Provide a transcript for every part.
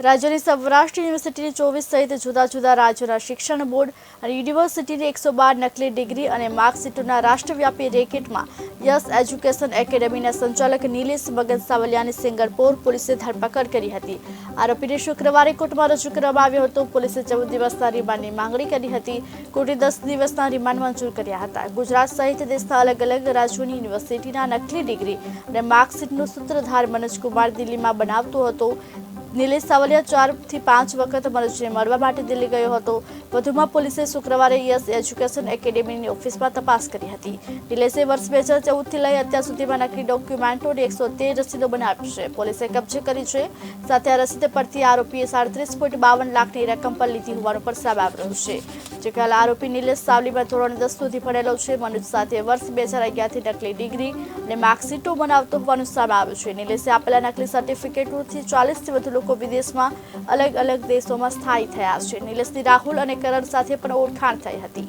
રાજ્યની સૌરાષ્ટ્ર યુનિવર્સિટીની ચોવીસ સહિત જુદા જુદા રાજ્યોના શિક્ષણ બોર્ડ અને યુનિવર્સિટીની એકસો બાર નકલી ડિગ્રી અને માર્કશીટોના રાષ્ટ્રવ્યાપી રેકેટમાં યસ એજ્યુકેશન એકેડેમીના સંચાલક નિલેશ મગન સાવલિયાની સિંગરપોર પોલીસે ધરપકડ કરી હતી. આરોપીને શુક્રવારે કોર્ટમાં રજૂ કરવામાં આવ્યો હતો. પોલીસે ચૌદ દિવસના રિમાન્ડની માંગણી કરી હતી. કોર્ટે દસ દિવસના રિમાન્ડ મંજૂર કર્યા હતા. ગુજરાત સહિત દેશના અલગ અલગ રાજ્યોની યુનિવર્સિટીના નકલી ડિગ્રી અને માર્કશીટનો સૂત્રધાર મનોજકુમાર દિલ્હીમાં બનાવતો હતો. નિલેશ સાવલિયા ચારથી પાંચ વખત મનોજને મળવા માટે દિલ્હી ગયો હતો. વધુમાં પોલીસે શુક્રવારે યસ એજ્યુકેશન એકેડેમીની ઓફિસમાં તપાસ કરી હતી. નિલેશે વર્ષ બે હજાર ચૌદથી લઈ અત્યાર સુધીમાં નકલી ડોક્યુમેન્ટોની એકસો તેર રસીદો બનાવી છે. પોલીસે કબજે કરી છે. સાથે આ રસીદ પરથી આરોપીએ સાડત્રીસ પોઈન્ટ બાવન લાખની રકમ પર લીધી હોવાનું પણ સામે આવી રહ્યું છે. જે કે આરોપી નિલેશ સાવલીમાં ધોરણ દસ સુધી ભણેલો છે. મનુષ્ય સાથે વર્ષ બે હજાર અગિયારથી નકલી ડિગ્રી અને માર્કશીટો બનાવતો હોવાનું સામે આવ્યું છે. નિલેશે આપેલા નકલી સર્ટિફિકેટોથી ચાલીસથી વધુ લોકો વિદેશમાં અલગ અલગ દેશોમાં સ્થાયી થયા છે. નિલેશની રાહુલ અને કરણ સાથે પણ ઓળખાણ થઈ હતી.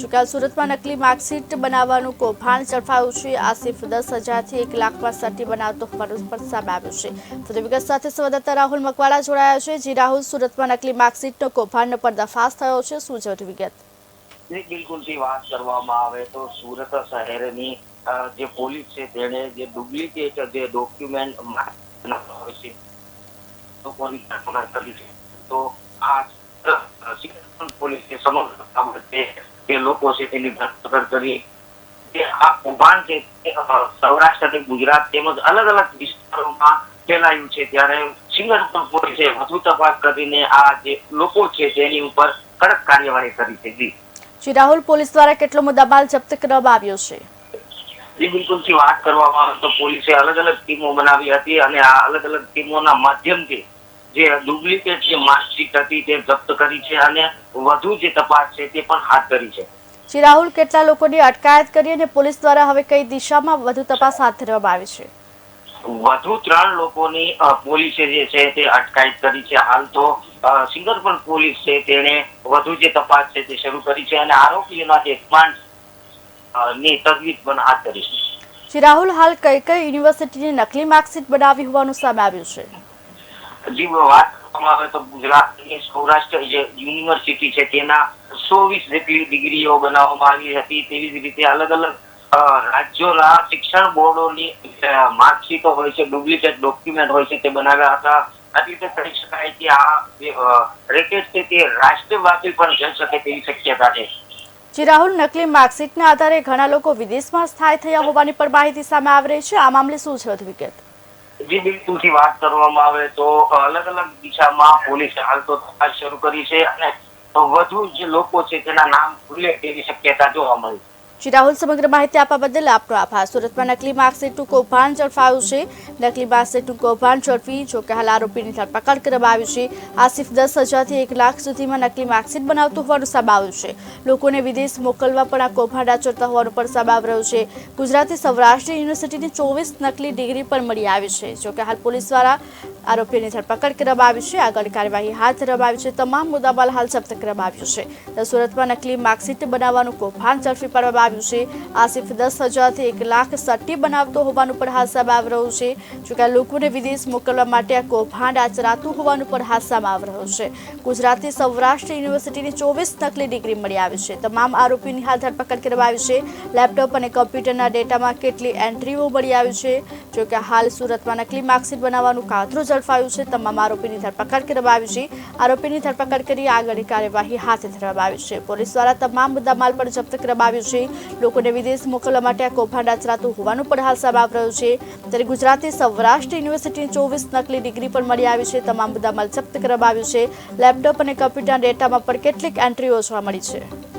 જોકે સુરતમાં નકલી માર્કશીટ બનાવવાનું કૌભાંડ ઝડપાયું છે. આસિફ દસ હજારથી એક લાખમાં સટ્ટી બનાવતો હોવાનું પણ સામે આવ્યું છે. વધુ વિગત સાથે સંવાદદાતા રાહુલ મકવાડા જોડાયા છે. જી રાહુલ, સુરતમાં નકલી માર્કશીટનો કૌભાંડનો પર્દાફાશ થયો છે. શું વિગત? જી બિલકુલથી વાત કરવામાં આવે તો સુરત શહેરની જે પોલીસ છે તેણે જે ડુપ્લિકેટ જે ડોક્યુમેન્ટ તો આ પોલીસ જે લોકો છે તેની ધરપકડ કરી આ કૌભાંડ છે સૌરાષ્ટ્ર અને ગુજરાત તેમજ અલગ અલગ વિસ્તારોમાં ફેલાયું છે. ત્યારે સિંગરપુર પોલીસે વધુ તપાસ કરીને આ જે લોકો છે તેની ઉપર કડક કાર્યવાહી કરી છે. જી. જી રાહુલ પોલીસ દ્વારા કેટલો મુદ્દામાલ જપ્ત કરવામાં આવ્યો છે? એ બિલકુલથી વાત કરવામાં આવે તો પોલીસે અલગ અલગ ટીમો બનાવી હતી અને આ અલગ અલગ ટીમોના માધ્યમથી જે ડુપ્લિકેટ જે માર્કશીટ હતી તે જપ્ત કરી છે અને વધુ જે તપાસ છે તે પણ હાથ ધરી છે. જી રાહુલ કેટલા લોકોની અટકાયત કરી અને પોલીસ દ્વારા હવે કઈ દિશામાં વધુ તપાસ હાથ ધરવામાં આવી છે? વધુ ત્રણ લોકોની પોલીસે જે છે તે અટકાયત કરી છે. હાલ તો અ, સિંગરપુર પોલીસ છે. તેણે વધુ જે તપાસ છે તે શરૂ કરી છે અને આરોપીઓના જે રિમાન્ડની તજવીજ પણ હાથ ધરી છે. રાહુલ હાલ કઈ કઈ યુનિવર્સિટીની નકલી માર્કશીટ બનાવી હોવાનું સામે આવ્યું છે? જી વાત કરવામાં આવે તો ગુજરાતની સૌરાષ્ટ્ર જે યુનિવર્સિટી છે તેના સોવીસ જેટલી ડિગ્રીઓ બનાવવામાં આવી હતી. તેવી જ રીતે અલગ અલગ રાજ્યોના શિક્ષણ બોર્ડોની માર્કશીટો હોય છે ડુપ્લિકેટ ડોક્યુમેન્ટ હોય છે તે બનાવ્યા હતા. આ રીતે કહી શકાય કે આ રેકેટ છે તે રાષ્ટ્રવ્યાપી પણ જઈ શકે તેવી શક્યતા છે. જે રાહુલ નકલી માર્કશીટના આધારે ઘણા લોકો વિદેશમાં સ્થાયી થયા હોવાની પણ માહિતી સામે આવી રહી છે. આ મામલે શું છે વધુ વિગત જે બિલકુલથી વાત કરવામાં આવે તો અલગ અલગ દિશામાં પોલીસે હાલ તો તપાસ શરૂ કરી છે અને વધુ જે લોકો છે તેના નામ ખુલે તેવી શક્યતા જોવા મળી. જી રાહુલ સમગ્ર માહિતી આપવા બદલ આપનો આભાર. સુરતમાં નકલી માર્કશીટનું કૌભાંડ ઝડપાયું છે. નકલી માર્કશીટનું કૌભાંડ ઝડપી, જો કે હાલ આરોપીની ધરપકડ કરવામાં આવી છે. આસિફ દસ હજારથી એક લાખ સુધીમાં નકલી માર્કશીટ બનાવતું હોવાનું સામે આવ્યું છે. લોકોને વિદેશ મોકલવા પણ આ કૌભાંડ આચરતા હોવાનું પણ સામે આવી રહ્યું છે. ગુજરાતી સૌરાષ્ટ્ર યુનિવર્સિટીની ચોવીસ નકલી ડિગ્રી પણ મળી આવી છે. જો કે હાલ પોલીસ દ્વારા આરોપીની ધરપકડ કરવામાં આવી છે. આગળ કાર્યવાહી હાથ ધરવામાં આવી છે. તમામ મુદ્દામાલ હાલ જપ્ત કરવામાં આવ્યું છે. સુરતમાં નકલી માર્કશીટ બનાવવાનું કૌભાંડ ઝડપી પાડવામાં આવ્યું છે. આસિફ દસ હજારથી એક લાખ સટ્ટી બનાવતો હોવાનું પણ હાદસામાં આવી રહ્યું છે. જોકે લોકોને વિદેશ મોકલવા માટે આ કૌભાંડ આચરાતું હોવાનું પણ હાદસામાં સામે આવી રહ્યું છે. ગુજરાતી સૌરાષ્ટ્ર યુનિવર્સિટીની ચોવીસ નકલી ડિગ્રી મળી આવી છે. તમામ આરોપીની હાલ ધરપકડ કરવામાં આવી છે. લેપટોપ અને કમ્પ્યુટરના ડેટામાં કેટલી એન્ટ્રીઓ મળી આવી છે. જોકે હાલ સુરતમાં નકલી માર્કશીટ બનાવવાનું કાતરું ઝડપાયું છે. તમામ આરોપીની ધરપકડ કરવામાં આવી છે. આરોપીની ધરપકડ કરી આગળની કાર્યવાહી હાથ ધરવામાં આવી છે. પોલીસ દ્વારા તમામ મુદ્દામાલ પણ જપ્ત કરવામાં આવ્યું છે. લોકોને વિદેશ મોકલવા માટે આ કૌભાંડ આચરાતું હોવાનું પણ હાલ સામે આવી રહ્યું છે. ત્યારે ગુજરાતી સૌરાષ્ટ્ર યુનિવર્સિટીની ચોવીસ નકલી ડિગ્રી પણ મળી આવી છે. તમામ મુદ્દામાલ જપ્ત કરવામાં આવ્યું છે. લેપટોપ અને કમ્પ્યુટર ડેટામાં પણ કેટલીક એન્ટ્રીઓ જોવા મળી છે.